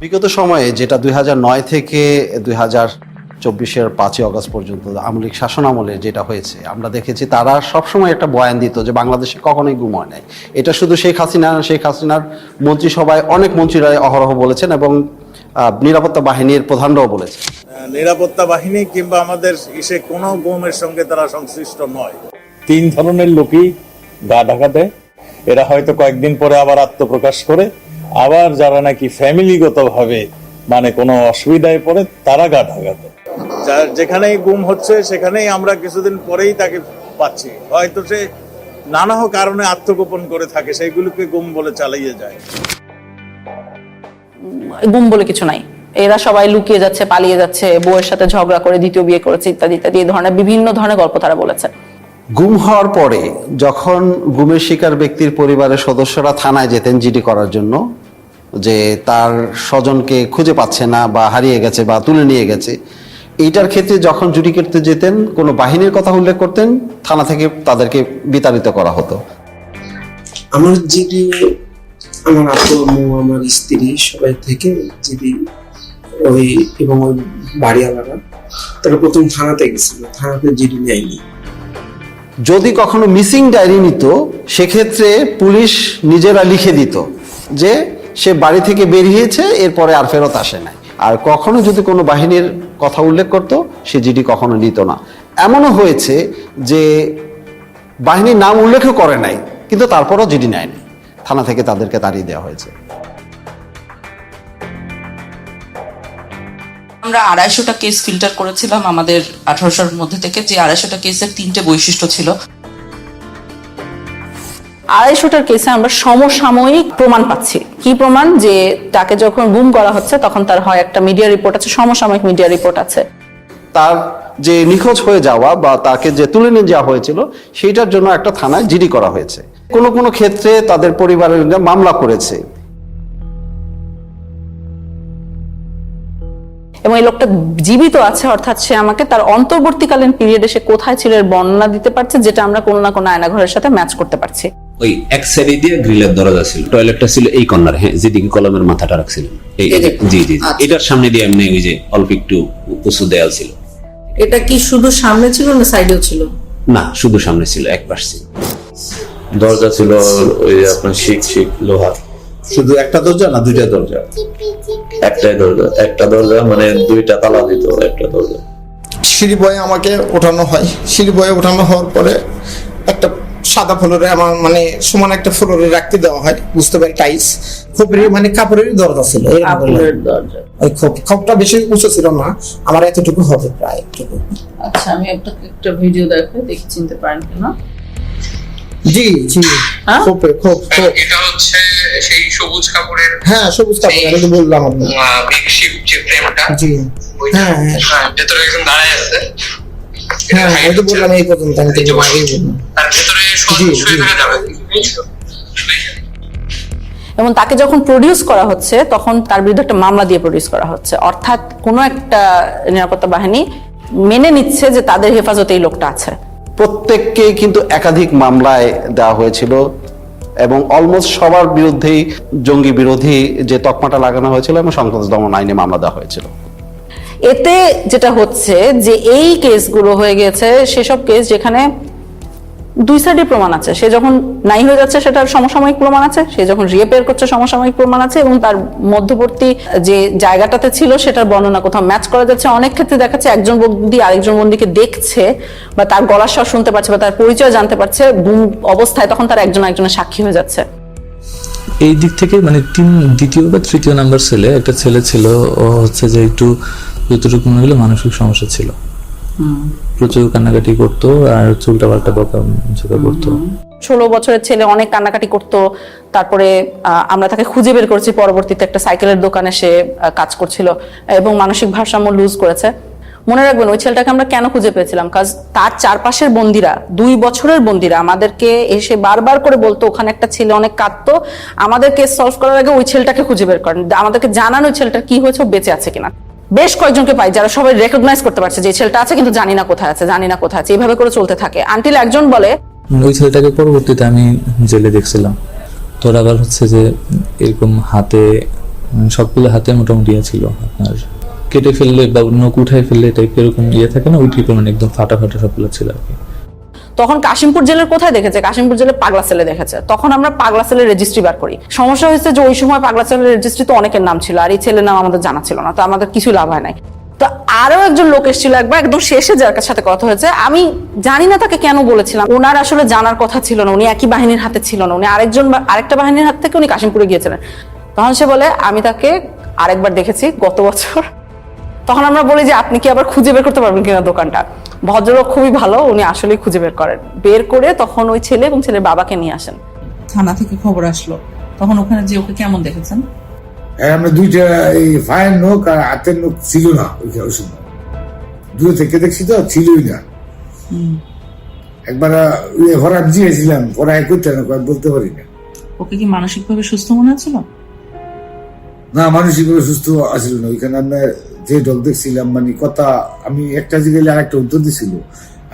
বিগত সময়ে যেটা দুই নয় থেকে দুই হাজার চব্বিশের পাঁচই অগস্ট পর্যন্ত আমলিক শাসন আমলে যেটা হয়েছে আমরা দেখেছি তারা সবসময় একটা বয়ান দিত যে বাংলাদেশে কখনোই গুম হয় নাই। এটা শুধু শেখ হাসিনা শেখ হাসিনার মন্ত্রিসভায় অনেক মন্ত্রীরা অহরহ বলেছেন এবং আহ, নিরাপত্তা বাহিনীর প্রধানরাও বলেছেন। নিরাপত্তা বাহিনী কিংবা আমাদের ইসে কোনো গুমের সঙ্গে তারা সংশ্লিষ্ট নয়। তিন ধরনের লোকই গা ঢাকা দেয়। এরা হয়তো কয়েকদিন পরে আবার আত্মপ্রকাশ করে। আবার যারা নাকি ফ্যামিলিগতভাবে মানে কোনো অসুবিধায় পড়ে তারা গা ঢাকা যেখানেই গুম হচ্ছে সেখানেই আমরা কিছুদিন পরেই তাকে পাচ্ছি। হয়তো সে নানা কারণে আত্মগোপন করে থাকে সেইগুলোকে গুম বলে চালিয়ে যায়। গুম বলে কিছু নাই। এরা সবাই লুকিয়ে যাচ্ছে পালিয়ে যাচ্ছে বউয়ের সাথে ঝগড়া করে দ্বিতীয় বিয়ে করেছে ইত্যাদি ইত্যাদি এই ধরনের বিভিন্ন ধরনের গল্প তারা বলেছে। গুম হওয়ার পরে যখন গুমের শিকার ব্যক্তির পরিবারের সদস্যরা থানায় যেতেন জিডি করার জন্য, যে তার স্বজনকে খুঁজে পাচ্ছে না বা হারিয়ে গেছে বা তুলে নিয়ে গেছে, এইটার ক্ষেত্রে যখন জুডি করতে যেতেন, কোনো বাহিনীর কথা উল্লেখ করতেন, থানা থেকে তাদেরকে বিতাড়িত করা হতো। আমার জিডি আমার আপু আমার স্ত্রী সবাই থেকে জিডি ওই এবং ওই বাড়িওয়ালারা, তারা প্রথম থানাতে গেছিল। থানাতে জিডি নেয়নি। যদি কখনো মিসিং ডায়েরি নিত, সেক্ষেত্রে পুলিশ নিজেরা লিখে দিত যে সে বাড়ি থেকে বেরিয়েছে, এরপরে আর ফেরত আসে নাই। আর কখনো যদি কোনো বাহিনীর কথা উল্লেখ করত, সে জিডি কখনো নিত না। এমনও হয়েছে যে বাহিনীর নাম উল্লেখও করে নাই, কিন্তু তারপরও জিডি নেয়নি। থানা থেকে তাদেরকে তাড়িয়ে দেওয়া হয়েছে। আমরা আড়াইশোটা কেস ফিল্টার করেছিলাম আমাদের আঠারোশোর মধ্যে থেকে যে আড়াইশোটা কেসের তিনটে বৈশিষ্ট্য ছিল। আড়াইশোটার কেসে আমরা সমসাময়িক প্রমাণ পাচ্ছি। কি প্রমাণ? যে তাকে যখন গুম করা হচ্ছে তখন তার হয় একটা মিডিয়া রিপোর্ট আছে সমসাময়িক মিডিয়া রিপোর্ট আছে। তার যে নিখোঁজ হয়ে যাওয়া বা তাকে যে তুলে নিয়ে যাওয়া হয়েছিল সেইটার জন্য একটা থানায় জিডি করা হয়েছে। কোনো কোনো ক্ষেত্রে তাদের পরিবারের মামলা করেছে। এবং এই লোকটা জীবিত আছে অর্থাৎ সে আমাকে তার অন্তর্বর্তীকালীন পিরিয়ডে সে কোথায় ছিল এর বর্ণনা দিতে পারছে যেটা আমরা কোনো না কোনো আয়নাঘরের সাথে ম্যাচ করতে পারছি। ওই এক সাইডে দিয়ে গ্রিলের দরজা ছিল টয়লেটটা ছিল এই কর্নার হ্যাঁ যেদিকে কলমের মাথাটা রাখছিলেন। এই জি জি। আচ্ছা। এটার সামনে দিয়ে এমনি ওই যে অল্প একটু উঁচু দেয়াল ছিল। এটা কি শুধু সামনে ছিল না সাইডেও ছিল? না শুধু সামনে ছিল এক পাশ ছিল। দরজা ছিল ওই আপনার শিক শিক লোহার। শুধু একটা দরজা না দুইটা দরজা? একটাই দরজা একটা দরজা মানে দুইটা তালা দিত একটা দরজা। সিঁড়ি বয়ে আমাকে ওঠানো হয়। সিঁড়ি বয়ে ওঠানো হওয়ার পরে একটা সাদা ফ্লোরে আমার মানে সমান একটা ফ্লোরে রাখতে দেওয়া হয় বুঝতে পারি টাইস খোপের মানে কাপড়েরই দরজা ছিল ওই খোপ খোপটা বেশি উঁচু ছিল না আমার এতটুকু হবে প্রায় একটুকু। আচ্ছা আমি আপনাকে একটা ভিডিও দেখাই দেখি চিনতে পারেন কিনা। জি জি। হ্যাঁ? খোপে খোপ খোপ। এটা হচ্ছে সেই সবুজ কাপড়ের হ্যাঁ সবুজ কাপড় আমি তো বললাম আপনাকে। মেকশিফট যে ফ্রেমটা জি। হ্যাঁ হ্যাঁ। হ্যাঁ ভেতরে একজন দাঁড়ায় আছে। হ্যাঁ আমি তো বললাম এই পর্যন্ত আমি তো আগেই বললাম আর ভেতরে জি, শুয়ে থাকা যাবে। এবং তাকে যখন প্রডিউস করা হচ্ছে তখন তার বিরুদ্ধে একটা মামলা দিয়ে প্রডিউস করা হচ্ছে। অর্থাৎ কোনো একটা নিরাপত্তা বাহিনী মেনে নিচ্ছে যে তাদের হেফাজতে এই লোকটা আছে। প্রত্যেককে কিন্তু একাধিক মামলায় দেওয়া হয়েছিল। এবং অলমোস্ট সবার বিরুদ্ধেই জঙ্গি বিরোধী যে তকমাটা লাগানো হয়েছিল এবং সন্ত্রাস দমন আইনে মামলা দেওয়া হয়েছিল। এতে যেটা হচ্ছে যে এই কেসগুলো হয়ে গেছে, সেসব কেস যেখানে দুই সাইডে প্রমাণ আছে। সে যখন নাই হয়ে যাচ্ছে সেটার সমসাময়িক প্রমাণ আছে। সে যখন রিয়েপেয়ার করছে সমসাময়িক প্রমাণ আছে এবং তার মধ্যবর্তী যে জায়গাটাতে ছিল সেটার বর্ণনা কোথাও ম্যাচ করা যাচ্ছে। অনেক ক্ষেত্রে দেখা যাচ্ছে একজন বন্দি আরেকজন বন্দিকে দেখছে বা তার গলার স্বর শুনতে পারছে বা তার পরিচয় জানতে পারছে অবস্থায় তখন তার একজন একজনের সাক্ষী হয়ে যাচ্ছে। এই দিক থেকে মানে তিন দ্বিতীয় বা তৃতীয় নাম্বার ছেলে একটা ছেলে ছিল ও হচ্ছে যে একটু যতটুকু মনে হলো মানসিক সমস্যা ছিল। প্রচুর কান্নাকাটি করতো আর চুলটা পাল্টা বকা ঝোঁকা করতো। ষোলো বছরের ছেলে অনেক কান্নাকাটি করতো। তারপরে আমরা তাকে খুঁজে বের করেছি। পরবর্তীতে একটা সাইকেলের দোকানে সে কাজ করছিল এবং মানসিক ভারসাম্য লুজ করেছে। মনে রাখবেন ওই ছেলেটাকে আমরা কেন খুঁজে পেয়েছিলাম? কাজ তার চারপাশের বন্দিরা দুই বছরের বন্দিরা আমাদেরকে এসে বারবার করে বলতো ওখানে একটা ছেলে অনেক কাঁদতো। আমাদের কেস সলভ করার আগে ওই ছেলেটাকে খুঁজে বের করেন। আমাদেরকে জানান ওই ছেলেটার কি হয়েছে বেঁচে আছে কিনা? বেশ কয়েকজনকে পাই যারা সবাই রেকগনাইজ করতে পারছে যে ছেলেটা আছে, কিন্তু জানি না কোথায় আছে, জানি না কোথায় আছে। এইভাবে করে চলতে থাকে। আনটিল একজন বলে, ওই ছেলেটাকে পরবর্তীতে আমি জেলে দেখছিলাম। তোর আবার হচ্ছে যে এরকম হাতে মানে সবগুলো হাতে মোটামুটি ইয়ে ছিল আপনার। কেটে ফেললে বা নখ উঠাই ফেললে টাইপ এরকম ইয়ে থাকে না, ওই টাইপের মানে একদম ফাটা ফাটা সবগুলো ছিল আর কি। তখন কাশিমপুর জেলের কোথায় দেখেছে? কাশিমপুর জেলে পাগলা সেলে দেখেছে। তখন আমরা পাগলা সেলের রেজিস্ট্রি বার করি। সমস্যা হয়েছে যে ওই সময় পাগলা সেলের রেজিস্ট্রি তো অনেকের নাম ছিল, আর এই ছেলের নাম আমাদের জানা ছিল না, তো আমাদের কিছু লাভ হয় নাই। তো আরও একজন লোক এসেছিল একবার, একদম শেষে যার সাথে কথা হয়েছে। আমি জানি না তাকে কেন বলেছিলাম। ওনার আসলে জানার কথা ছিল না, উনি একই বাহিনীর হাতে ছিল না। উনি আরেকজন আরেকটা বাহিনীর হাত থেকে উনি কাশিমপুরে গিয়েছিলেন। তখন সে বলে, আমি তাকে আরেকবার দেখেছি গত বছর। তখন আমরা বলি যে, আপনি কি আবার খুঁজে বের করতে পারবেন কিনা দোকানটা? ভদ্রলোক খুবই ভালো উনি আসলেই খুঁজে বের করেন। বের করে তখন ওই ছেলে এবং ছেলের বাবাকে নিয়ে আসেন। থানা থেকে খবর আসলো। তখন ওখানে যে ওকে কেমন দেখেছেন? আমরা দুইটা এই ফায়ের নোক আর হাতের নোক ছিল না ওই সময়। দূরে থেকে দেখছি তো ছিলই না। একবার হরাপ জিয়েছিলাম পরে করতে না বলতে পারি না। ওকে কি মানসিকভাবে সুস্থ মনে হচ্ছিল? না মানসিকভাবে সুস্থ আসিল না। ওইখানে আমরা যে ডক দেখছিলাম মানে কথা আমি একটা জিগেলে আর একটা উত্তর দিছিল।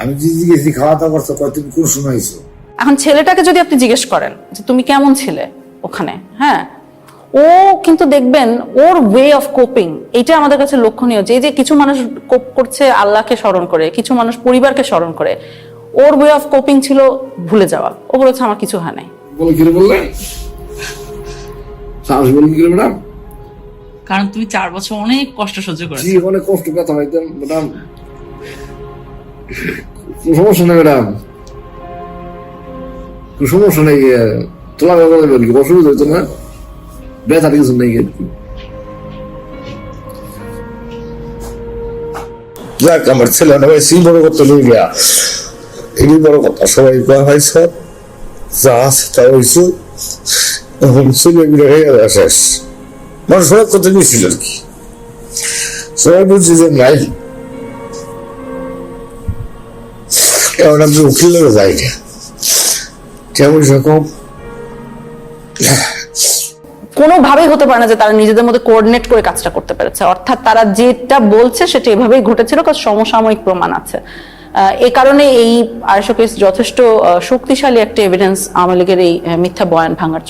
আমি যে জিজ্ঞেসি খাওয়া দাওয়া করছ কয় তুমি কোন সময় এখন ছেলেটাকে যদি আপনি জিজ্ঞেস করেন যে তুমি কেমন ছিলে ওখানে? হ্যাঁ? ও কিন্তু দেখবেন ওর ওয়ে অফ কোপিং এটা আমাদের কাছে লক্ষণীয়। যে যে কিছু মানুষ কোপ করছে আল্লাহকে স্মরণ করে কিছু মানুষ পরিবারকে স্মরণ করে ওর ওয়ে অফ কোপিং ছিল ভুলে যাওয়া। ও বলেছে আমার কিছু হয় নাই। বলে কি বললে? সাহস বলে কি ম্যাডাম? কারণ তুমি চার বছর অনেক কষ্ট সহ্য করেছ। জি অনেক কষ্ট ব্যথা পাইতাম ম্যাডাম। সমস্যা নেই ম্যাডাম। কোনো সমস্যা নেই করবেন কি? অসুবিধা হইতো না ব্যথা কিছু নেই আর কি। যাক আমার ছেলে ভাই সি বড় করতে লই গিয়া। এটাই বড় কথা সবাই কয় ভাই স্যার যা আছে তা হয়েছে এখন ছেলে মিলে হয়ে গেছে শেষ। কথা নিয়েছিল আর কি সবাই যে নাই আমি উকিলের যাই না কেমন সেরকম কোনোভাবেই হতে পারে না যে তারা নিজেদের মধ্যে কোঅর্ডিনেট করে কাজটা করতে পেরেছে। অর্থাৎ তারা যেটা বলছে সেটা এভাবেই ঘটেছিল, কারণ সমসাময়িক প্রমাণ আছে। এ কারণে এই কেস যথেষ্ট শক্তিশালী একটা এভিডেন্স আওয়ামী লীগের এই মিথ্যা বয়ান ভাঙার